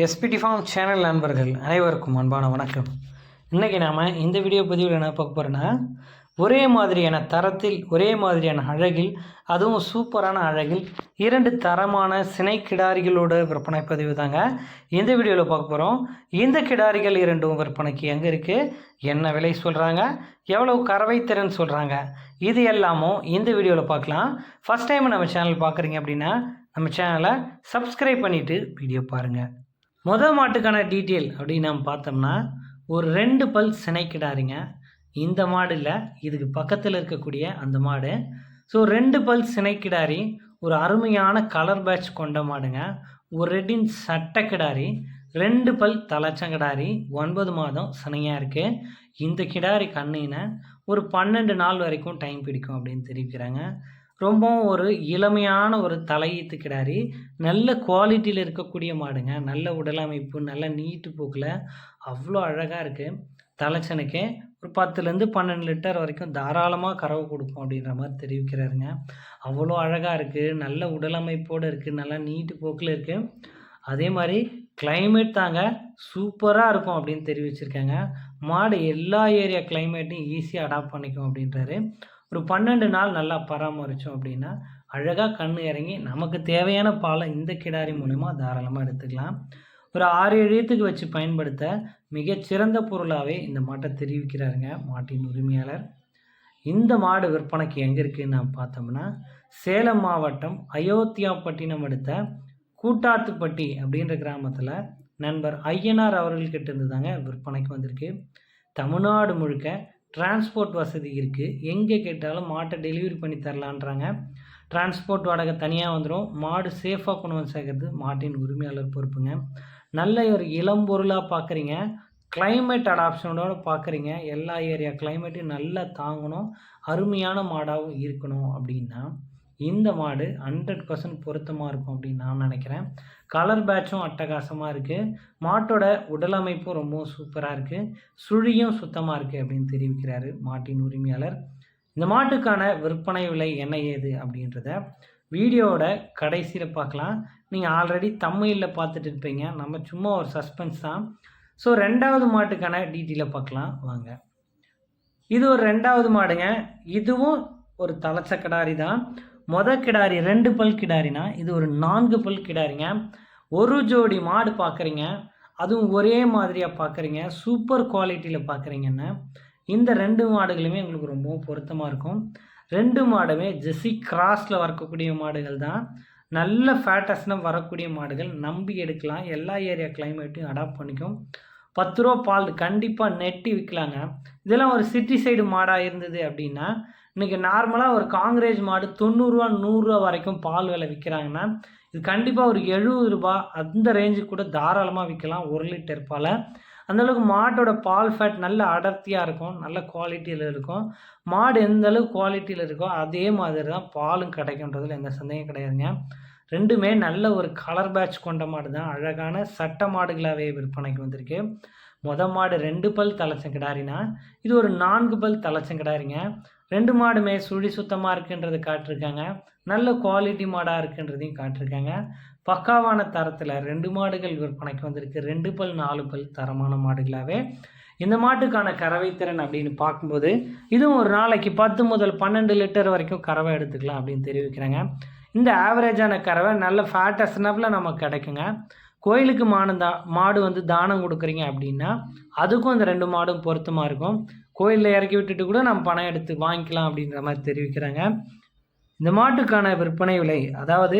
SPD form channel நண்பர்கள் அனைவருக்கும் அன்பான வணக்கம். இன்றைக்கி நாம் இந்த வீடியோ பதிவில் என்ன பார்க்க போகிறோன்னா ஒரே மாதிரியான தரத்தில் ஒரே மாதிரியான அழகில் அதுவும் சூப்பரான அழகில் இரண்டு தரமான சினை கிடாரிகளோட விற்பனை பதிவு தாங்க. இந்த வீடியோவில் பார்க்க போகிறோம் இந்த கிடாரிகள் இரண்டும் விற்பனைக்கு எங்கே இருக்குது என்ன விலை சொல்கிறாங்க எவ்வளவு கறவை திறன் சொல்கிறாங்க இது எல்லாமும் இந்த வீடியோவில் பார்க்கலாம். ஃபஸ்ட் டைம் நம்ம சேனல் பார்க்குறீங்க அப்படின்னா நம்ம சேனலை சப்ஸ்கிரைப் பண்ணிவிட்டு வீடியோ பாருங்கள் முதல் மாட்டுக்கான டீட்டெயில் அப்படின்னு நம்ம பார்த்தோம்னா ஒரு ரெண்டு பல் சினைக்கிடாருங்க இந்த மாடு இல்லை இதுக்கு பக்கத்தில் இருக்கக்கூடிய அந்த மாடு. ஸோ ரெண்டு பல் சினைக்கிடாரி ஒரு அருமையான கலர் பேட்ச் கொண்ட மாடுங்க. ஒரு ரெட்டின் சட்டை கிடாரி ரெண்டு பல் தலைச்சங்கிடாரி ஒன்பது மாதம் சினையாக இருக்குது இந்த கிடாரி கண்ணினை ஒரு பன்னெண்டு நாள் வரைக்கும் டைம் பிடிக்கும் அப்படின்னு தெரிவிக்கிறாங்க. ரொம்பவும் ஒரு இளமையான ஒரு தலையீத்து கிடாரி நல்ல குவாலிட்டியில் இருக்கக்கூடிய மாடுங்க. நல்ல உடலமைப்பு நல்ல நீட்டு போக்கில் அவ்வளோ அழகாக இருக்குது தலைச்சனுக்கு ஒரு பத்துலேருந்து பன்னெண்டு லிட்டர் வரைக்கும் தாராளமாக கறவை கொடுக்கும் அப்படின்ற மாதிரி தெரிவிக்கிறாருங்க. அவ்வளோ அழகாக இருக்குது நல்ல உடலமைப்போடு இருக்குது நல்லா நீட்டு போக்கில் இருக்குது அதே மாதிரி கிளைமேட் தாங்க சூப்பராக இருக்கும் அப்படின்னு தெரிவிச்சிருக்காங்க. மாடு எல்லா ஏரியா கிளைமேட்டையும் ஈஸியாக அடாப்ட் பண்ணிக்கும் அப்படின்றாரு. ஒரு பன்னெண்டு நாள் நல்லா பராமரித்தோம் அப்படின்னா அழகாக கண் இறங்கி நமக்கு தேவையான பாலை இந்த கிடாரி மூலிமா தாராளமாக எடுத்துக்கலாம். ஒரு ஆறு எழுத்துக்கு வச்சு பயன்படுத்த மிகச்சிறந்த பொருளாகவே இந்த மாட்டை தெரிவிக்கிறாருங்க மாட்டின் உரிமையாளர். இந்த மாடு விற்பனைக்கு எங்கே இருக்குதுன்னு நான் பார்த்தோம்னா சேலம் மாவட்டம் அயோத்தியாப்பட்டினம் அடுத்த கூட்டாத்துப்பட்டி அப்படின்ற கிராமத்தில் நண்பர் ஐயனார் அவர்கள்கிட்ட இருந்து தாங்க விற்பனைக்கு வந்திருக்கு. தமிழ்நாடு முழுக்க டிரான்ஸ்போர்ட் வசதி இருக்குது எங்கே கேட்டாலும் மாட்டை டெலிவரி பண்ணி தரலான்றாங்க. டிரான்ஸ்போர்ட் வாடகை தனியாக வந்துடும் மாடு சேஃபாக கொண்டு வந்து சேர்க்கறது மாட்டின் உரிமையாளர் பொறுப்புங்க. நல்ல ஒரு இளம் பொருளாக பார்க்குறீங்க கிளைமேட் அடாப்ஷனோட பார்க்குறீங்க எல்லா ஏரியா கிளைமேட்டையும் நல்லா தாங்கணும். அருமையான மாடாகவும் இருக்கணும் அப்படின்னா இந்த மாடு ஹண்ட்ரட் பர்சன்ட் பொருத்தமாக இருக்கும் அப்படின்னு நான் நினைக்கிறேன். கலர் பேட்சும் அட்டகாசமாக இருக்குது மாட்டோட உடலமைப்பும் ரொம்பவும் சூப்பராக இருக்குது சுழியும் சுத்தமாக இருக்குது அப்படின்னு தெரிவிக்கிறாரு மாட்டின் உரிமையாளர். இந்த மாட்டுக்கான விற்பனை விலை என்ன ஏது அப்படின்றத வீடியோவோட கடைசியில் பார்க்கலாம். நீங்கள் ஆல்ரெடி தமிழில் பார்த்துட்டு இருப்பீங்க. நம்ம சும்மா ஒரு சஸ்பென்ஸ் தான். ஸோ ரெண்டாவது மாட்டுக்கான டீட்டெயிலை பார்க்கலாம். வாங்க. இது ஒரு ரெண்டாவது மாடுங்க. இதுவும் ஒரு தலைச்சக்கடாரி தான். மொத கிடாரி ரெண்டு பல் கிடாரினா இது ஒரு நான்கு பல் கிடாரிங்க. ஒரு ஜோடி மாடு பார்க்குறீங்க அதுவும் ஒரே மாதிரியாக பார்க்குறீங்க சூப்பர் குவாலிட்டியில் பார்க்குறீங்கன்னா இந்த ரெண்டு மாடுகளுமே உங்களுக்கு ரொம்பவும் பொருத்தமாக இருக்கும். ரெண்டு மாடுமே ஜெஸ்ஸி கிராஸில் வரக்கூடிய மாடுகள் தான். நல்ல ஃபேட்டஸ்னால் வரக்கூடிய மாடுகள். நம்பி எடுக்கலாம். எல்லா ஏரியா கிளைமேட்டையும் அடாப்ட் பண்ணிக்கும். பத்து ரூபா பால் கண்டிப்பாக நெட்டி விற்கலாங்க இதெல்லாம் ஒரு சிட்டி சைடு மாடாக இருந்தது அப்படின்னா இன்றைக்கி நார்மலாக ஒரு காங்கிரேஜ் மாடு தொண்ணூறுரூவா நூறுரூவா வரைக்கும் பால் விலை விற்கிறாங்கன்னா இது கண்டிப்பாக ஒரு எழுபது ரூபா அந்த ரேஞ்சுக்கு கூட தாராளமாக விற்கலாம் ஒரு லிட்டர் பாலை. அந்தளவுக்கு மாட்டோட பால் ஃபேட் நல்ல அடர்த்தியாக இருக்கும் நல்ல குவாலிட்டியில் இருக்கும். மாடு எந்த அளவுக்கு குவாலிட்டியில் இருக்கோ அதே மாதிரி தான் பாலும் கிடைக்குன்றதுல எந்த சந்தேகம் கிடையாதுங்க. ரெண்டுமே நல்ல ஒரு கலர் பேட்ச் கொண்ட மாடு தான் அழகான சட்ட மாடுகளாகவே விற்பனைக்கு வந்திருக்கு. மொத மாடு ரெண்டு பல் தலைச்சங்கிடாரினா இது ஒரு நான்கு பல் தலைச்சங்கிடாரிங்க ரெண்டு மாடுமே சுழி சுத்தமாக இருக்குன்றது காட்டிருக்காங்க. நல்ல குவாலிட்டி மாடாக இருக்குன்றதையும் காட்டிருக்காங்க. பக்காவான தரத்தில் ரெண்டு மாடுகள் விற்பனைக்கு வந்திருக்கு. ரெண்டு பல் நாலு பல் தரமான மாடுகளாகவே இந்த மாட்டுக்கான கறவை திறன் அப்படின்னு பார்க்கும்போது இதுவும் ஒரு நாளைக்கு பத்து முதல் பன்னெண்டு லிட்டர் வரைக்கும் கறவை எடுத்துக்கலாம் அப்படின்னு தெரிவிக்கிறாங்க. இந்த ஆவரேஜான கறவை நல்ல ஃபேட்டஸ்னப்பில் நமக்கு கிடைக்குங்க. கோயிலுக்கு மானந்தா மாடு வந்து தானம் கொடுக்குறீங்க அப்படின்னா அதுக்கும் அந்த ரெண்டு மாடும் பொருத்தமாக இருக்கும். கோயிலில் இறக்கி விட்டுட்டு கூட நம்ம பணம் எடுத்து வாங்கிக்கலாம் அப்படின்ற மாதிரி தெரிவிக்கிறாங்க. இந்த மாட்டுக்கான விற்பனை விலை அதாவது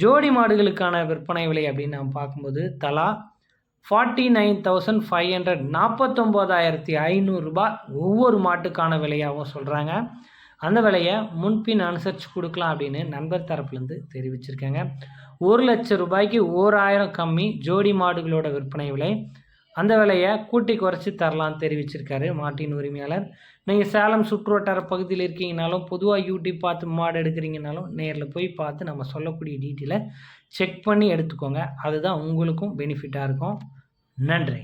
ஜோடி மாடுகளுக்கான விற்பனை விலை அப்படின்னு நம்ம பார்க்கும்போது தலா forty nine thousand five hundred நாற்பத்தொம்போதாயிரத்தி ஐநூறுரூபா ஒவ்வொரு மாட்டுக்கான விலையாகவும் சொல்கிறாங்க அந்த விலையை முன்பின் அனுசரித்து கொடுக்கலாம் அப்படின்னு நண்பர் தரப்புலேருந்து தெரிவிச்சிருக்காங்க. ஒரு லட்சம் ரூபாய்க்கு ஓராயிரம் கம்மி ஜோடி மாடுகளோட விற்பனை விலை. அந்த விலையை கூட்டி குறைச்சி தரலாம்னு தெரிவிச்சிருக்காரு மாட்டின் உரிமையாளர். நீங்கள் சேலம் சுற்றுவட்டார பகுதியில் இருக்கீங்கனாலும் பொதுவாக யூடியூப் பார்த்து மாடு எடுக்கிறீங்கனாலும் நேரில் போய் பார்த்து நம்ம சொல்லக்கூடிய டீட்டெயிலை செக் பண்ணி எடுத்துக்கோங்க. அதுதான் உங்களுக்கும் பெனிஃபிட்டாக இருக்கும். நன்றி.